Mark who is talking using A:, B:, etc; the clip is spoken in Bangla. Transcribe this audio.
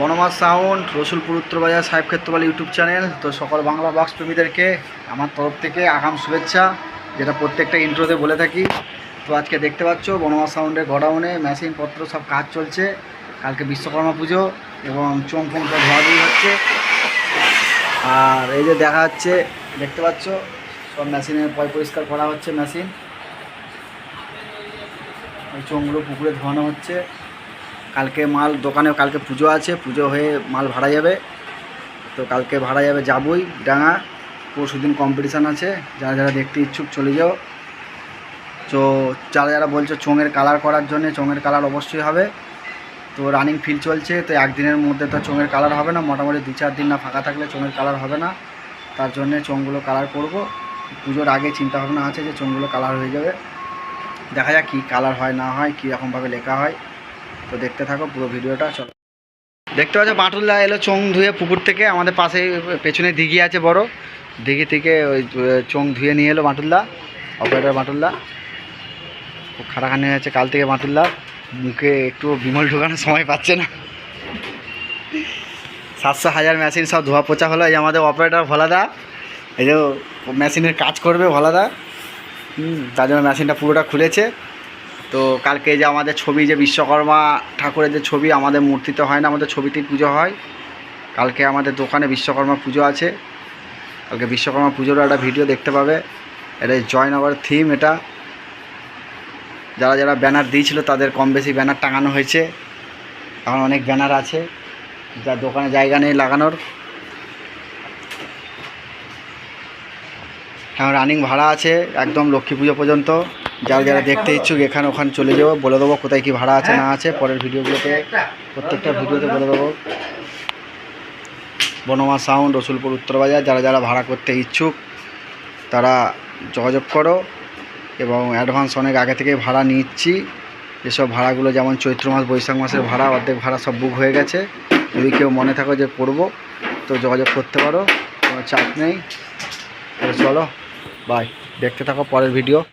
A: বনমাস সাউন্ড, রসুলপুর, উত্তরবাজার, সাহেব ক্ষেত্রপাল ইউটিউব চ্যানেল। তো সকল বাংলা বক্স প্রেমীদেরকে আমার তরফ থেকে আগাম শুভেচ্ছা, যেটা প্রত্যেকটা ইন্ট্রোতে বলে থাকি। তো আজকে দেখতে পাচ্ছ বনমাস সাউন্ডের গোডাউনে মেশিনপত্র সব কাজ চলছে। কালকে বিশ্বকর্মা পুজো এবং চোং ফোং সব ধোয়াধুয়ি হচ্ছে। আর এই যে দেখা যাচ্ছে, দেখতে পাচ্ছ, সব মেশিনের পয় পরিষ্কার করা হচ্ছে মেশিন। ওই চোঙগুলো পুকুরে ধোয়ানো হচ্ছে। কালকে মাল দোকানে, কালকে পুজো আছে, পুজো হয়ে মাল ভাড়া যাবে। তো কালকে ভাড়া যাবে যাবই ডাঙা, পরশু দিন কম্পিটিশান আছে, যারা যারা দেখতে ইচ্ছুক চলে যাও। তো যারা যারা বলছো চোঙের কালার করার জন্য, চোঙের কালার অবশ্যই হবে। তো রানিং ফিল চলছে, তো একদিনের মধ্যে তো চোঙের কালার হবে না, মোটামুটি দু চার দিন না ফাঁকা থাকলে চোঙের কালার হবে না। তার জন্যে চোঙগুলো কালার করব। পুজোর আগে চিন্তা ভাবনা আছে যে চোঙগুলো কালার হয়ে যাবে। দেখা যাক কী কালার হয়, না হয়, কীরকমভাবে লেখা হয়। তো দেখতে থাকো, পুরো ভিডিওটা, চলো। দেখতে পাচ্ছ বাঁটুল্লা এলো চোং ধুয়ে পুকুর থেকে, আমাদের পাশে, পেছনে দিঘি আছে বড়। দিঘি থেকে ওই চোং ধুয়ে নিয়ে এলো বাঁটুল্লা অপারেটার বাঁটুল্লা খুব খাটাখানি হয়েছে কাল থেকে বাঁটুল্লা মুখে একটু বিমল ঢোকানোর সময় পাচ্ছে না। সাতশো হাজার মেশিন সব ধোয়া পোচা হলো। এই আমাদের অপারেটার ভোলাদা, এই যে মেশিনের কাজ করবে ভোলাদা। হুম, তার জন্য মেশিনটা পুরোটা খুলেছে। তো কালকে যে আমাদের ছবি, যে বিশ্বকর্মা ঠাকুরের যে ছবি, আমাদের মূর্তিতে হয় না, আমাদের ছবিতেই পুজো হয়। কালকে আমাদের দোকানে বিশ্বকর্মা পুজো আছে। কালকে বিশ্বকর্মা পুজোর একটা ভিডিও দেখতে পাবে। এটা জয়নগর থিম এটা। যারা যারা ব্যানার দিয়েছিল, তাদের কম বেশি ব্যানার টাঙানো হয়েছে। এখন অনেক ব্যানার আছে। যা দোকানে জায়গা নেই লাগানোর। এখন রানিং ভাড়া আছে, একদম লক্ষ্মী পুজো পর্যন্ত। যারা যারা দেখতে ইচ্ছুক এখানে ওখানে চলে যাব। বলে দেবো কোথায় কি ভাড়া আছে, না আছে। পরের ভিডিওগুলোতে, প্রত্যেকটা ভিডিওতে বলে দেবো। বনমা সাউন্ড রসুলপুর উত্তরবাজার যারা যারা ভাড়া করতে ইচ্ছুক, তারা যোগাযোগ করো। এবং অ্যাডভান্স অনেক আগে থেকে ভাড়া নিচ্ছি। যেসব ভাড়াগুলো যেমন চৈত্র মাস, বৈশাখ মাসের ভাড়া, অর্ধেক ভাড়া সব বুক হয়ে গেছে। যদি কেউ মনে থাকো যে করব, তো যোগাযোগ করতে পারো। কোনো চাপ নেই। চলো বাই দেখতে থাকো পরের ভিডিও